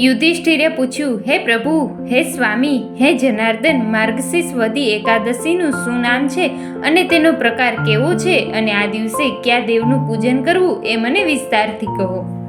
યુધિષ્ઠિરે પૂછ્યું, હે પ્રભુ, હે સ્વામી, હે જનાર્દન, માર્ગશીર્ષ વદી એકાદશીનું શું નામ છે અને તેનો પ્રકાર કેવો છે અને આ દિવસે કયા દેવનું પૂજન કરવું એ મને વિસ્તારથી કહો.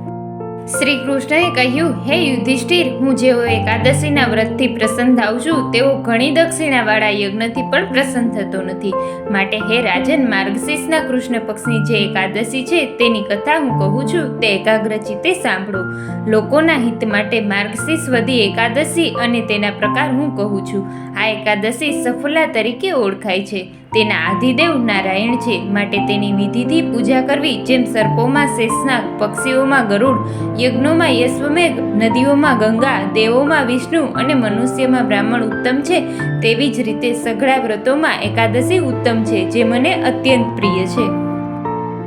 શ્રી કૃષ્ણએ કહ્યું, હે યુધિષ્ઠિર, હું જેઓ એકાદશીના વ્રતથી પ્રસન્ન થાઉં છું તેઓ ઘણી દક્ષિણાવાળા યજ્ઞથી પણ પ્રસન્ન થતો નથી. માટે હે રાજન માર્ગશીષના કૃષ્ણ પક્ષની જે એકાદશી છે, તેની કથા હું કહું છું, તે એકાગ્રચિતે સાંભળો. લોકોના હિત માટે માર્ગશીષ વધી એકાદશી અને તેના પ્રકાર હું કહું છું. આ એકાદશી સફલા તરીકે ઓળખાય છે. તેના આધિદેવ નારાયણ છે. માટે તેની વિધિથી પૂજા કરવી જેમ સર્પોમાં શેષનાગ, પક્ષીઓમાં ગરુડ, યજ્ઞોમાં યશ્વમેઘ, નદીઓમાં ગંગા, દેવોમાં વિષ્ણુ અને મનુષ્યમાં બ્રાહ્મણ ઉત્તમ છે તેવી જ રીતે સઘળા વ્રતોમાં એકાદશી ઉત્તમ છે, જે મને અત્યંત પ્રિય છે.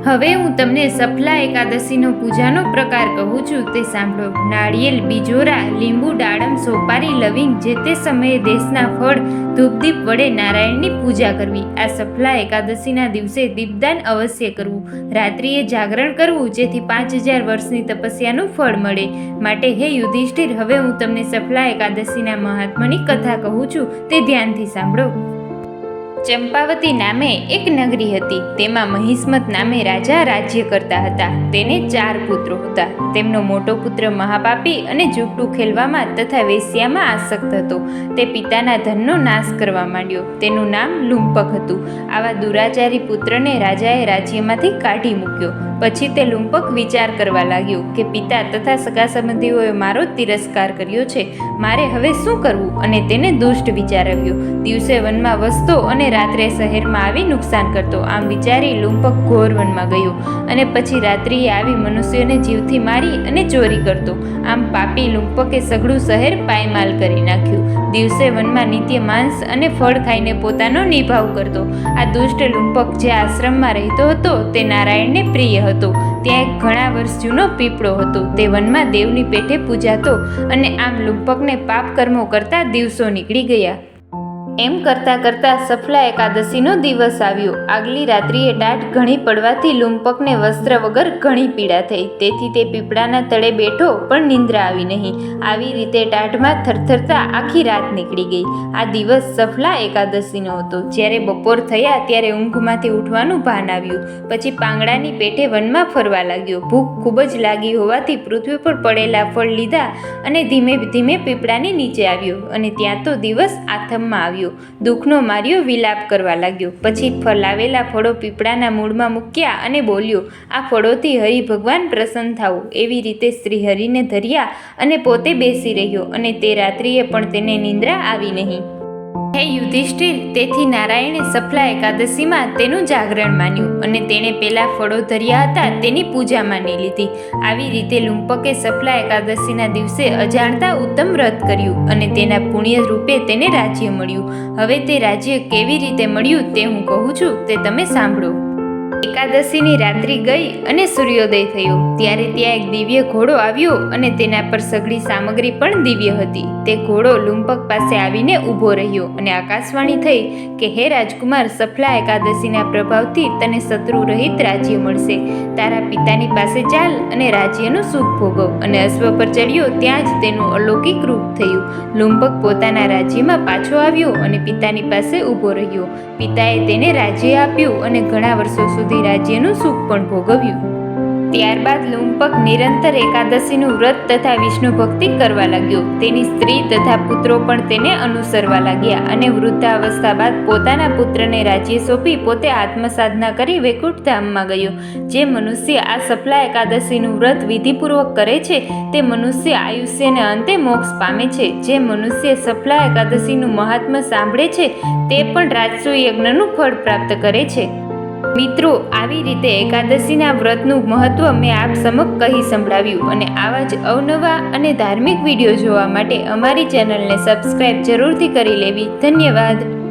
હવે હું તમને સફલા એકાદશીનો પૂજાનો પ્રકાર કહું છું, તે સાંભળો. નાળિયેર, બીજોરા, લીંબુ ડાળમ સોપારી, લવિંગ, જે તે સમયે દેશના ફળ, ધૂપદીપ વડે નારાયણની પૂજા કરવી. આ સફલા એકાદશીના દિવસે દીપદાન અવશ્ય કરવું. રાત્રિએ જાગરણ કરવું, જેથી પાંચ હજાર વર્ષની તપસ્યાનું ફળ મળે. માટે હે યુધિષ્ઠિર, હવે હું તમને સફલા એકાદશીના મહાત્માની કથા કહું છું, તે ધ્યાનથી સાંભળો. ચંપાવતી નામે એક નગરી હતી. તેમાં મહિસ્મત નામે રાજા રાજ્ય કરતા હતા. તેને ચાર પુત્રો હતા. તેમનો મોટો પુત્ર મહાપાપી અને જુગટું ખેલવામાં તથા વેશ્યામાં આસક્ત હતો. તે પિતાના ધનનો નાશ કરવા માંડ્યો. તેનું નામ લુંપક હતું. આવા દુરાચારી પુત્રને રાજાએ રાજ્યમાંથી કાઢી મૂક્યો. પછી તે લુંપક વિચાર કરવા લાગ્યો કે, પિતા, તથા સગા સંબંધીઓએ મારો તિરસ્કાર કર્યો છે. મારે હવે શું કરવું? અને તેને દુષ્ટ વિચાર આવ્યો દિવસે વનમાં વસતો અને રાત્રે શહેરમાં આવી નુકસાન કરતો. આમ વિચારી લુંપક ઘોર વનમાં ગયો અને પછી રાત્રિએ આવી મનુષ્યોને જીવથી મારી અને ચોરી કરતો. આમ પાપી લુંપકે સઘળું શહેર પાયમાલ કરી નાખ્યું. દિવસે વનમાં નિત્ય માંસ અને ફળ ખાઈને પોતાનો નિભાવ કરતો. આ દુષ્ટ લુંપક જે આશ્રમમાં રહેતો હતો તે નારાયણને પ્રિય હતો. ત્યાં એક ઘણા વર્ષ જૂનો પીપળો હતો. તે વનમાં દેવની પેઠે પૂજાતો અને આમ લુંપકને પાપ કર્મો કરતા દિવસો નીકળી ગયા. એમ કરતાં કરતાં સફલા એકાદશીનો દિવસ આવ્યો. આગલી રાત્રિએ ટાઢ ઘણી પડવાથી લુંપકને વસ્ત્ર વગર ઘણી પીડા થઈ. તેથી તે પીપળાના તળે બેઠો પણ નિંદ્રા આવી નહીં. આવી રીતે ટાઢમાં થરથરતા આખી રાત નીકળી ગઈ. આ દિવસ સફલા એકાદશીનો હતો. જ્યારે બપોર થયા ત્યારે ઊંઘમાંથી ઉઠવાનું ભાન આવ્યું. પછી પાંગડાની પેટે વનમાં ફરવા લાગ્યો. ભૂખ ખૂબ જ લાગી હોવાથી પૃથ્વી પર પડેલા ફળ લીધા અને ધીમે ધીમે પીપળાની નીચે આવ્યો. અને ત્યાં તો દિવસ આથમમાં આવ્યો. દુઃખનો માર્યો વિલાપ કરવા લાગ્યો. પછી ફલાવેલા ફળો પીપળાના મૂળમાં મૂક્યા અને બોલ્યો, આ ફળોથી હરિ ભગવાન પ્રસન્ન થાઓ. એવી રીતે શ્રી હરિને ધર્યા અને પોતે બેસી રહ્યો અને તે રાત્રિએ પણ તેને નિંદ્રા આવી નહીં. હે યુધિષ્ઠિર, તેથી નારાયણે સફલા એકાદશીમાં તેનું જાગરણ માન્યું અને તેણે પેલા ફળો ધર્યા હતા, તેની પૂજા માની લીધી. આવી રીતે લુંપકે સફલા એકાદશીના દિવસે અજાણતા ઉત્તમ વ્રત કર્યું અને તેના પુણ્ય રૂપે તેને રાજ્ય મળ્યું. હવે તે રાજ્ય કેવી રીતે મળ્યું તે હું કહું છું, તે તમે સાંભળો. એકાદશીની રાત્રિ ગઈ અને સૂર્યોદય થયો. ત્યારે ત્યાં એક દિવ્ય ઘોડો આવ્યો અને તેના પર સઘળી સામગ્રી પણ દિવ્ય હતી. તે ઘોડો લુંપક પાસે આવીને ઊભો રહ્યો અને આકાશવાણી થઈ કે, હે રાજકુમાર, સફલા એકાદશીના પ્રભાવથી તને શત્રુ રહિત રાજ્ય મળશે. તારા પિતાની પાસે ચાલ અને રાજ્યનું સુખ ભોગવ. અને અશ્વ પર ચડ્યો, ત્યાં જ તેનું અલૌકિક રૂપ થયું. લુંપક પોતાના રાજ્યમાં પાછો આવ્યો અને પિતાની પાસે ઊભો રહ્યો. પિતાએ તેને રાજ્ય આપ્યું અને ઘણા વર્ષો સુધી રાજ્યનું સુખ પણ ભોગવ્યું. ત્યારબાદ લુંપક નિરંતર એકાદશીનું વ્રત તથા વિષ્ણુ ભક્તિ કરવા લાગ્યો. તેની સ્ત્રી તથા પુત્રો પણ તેને અનુસરવા લાગ્યા અને વૃદ્ધાવસ્થા બાદ પોતાના પુત્રને રાજ્ય સોંપી પોતે આત્મસાધના કરી વૈકુંઠધામમાં ગયો. જે મનુષ્ય આ સફલા એકાદશીનું વ્રત વિધિપૂર્વક કરે છે, તે મનુષ્ય આયુષ્યને અંતે મોક્ષ પામે છે. જે મનુષ્ય સફલા એકાદશીનું મહાત્મ્ય સાંભળે છે, તે પણ રાજસુ યજ્ઞનું ફળ પ્રાપ્ત કરે છે. મિત્રો, આવી રીતે એકાદશીના વ્રતનું મહત્વ મેં આપ સમક્ષ કહી સંભળાવ્યું અને આવા જ અવનવા અને ધાર્મિક વીડિયો જોવા માટે અમારી ચેનલને સબસ્ક્રાઈબ જરૂરથી કરી લેવી. ધન્યવાદ.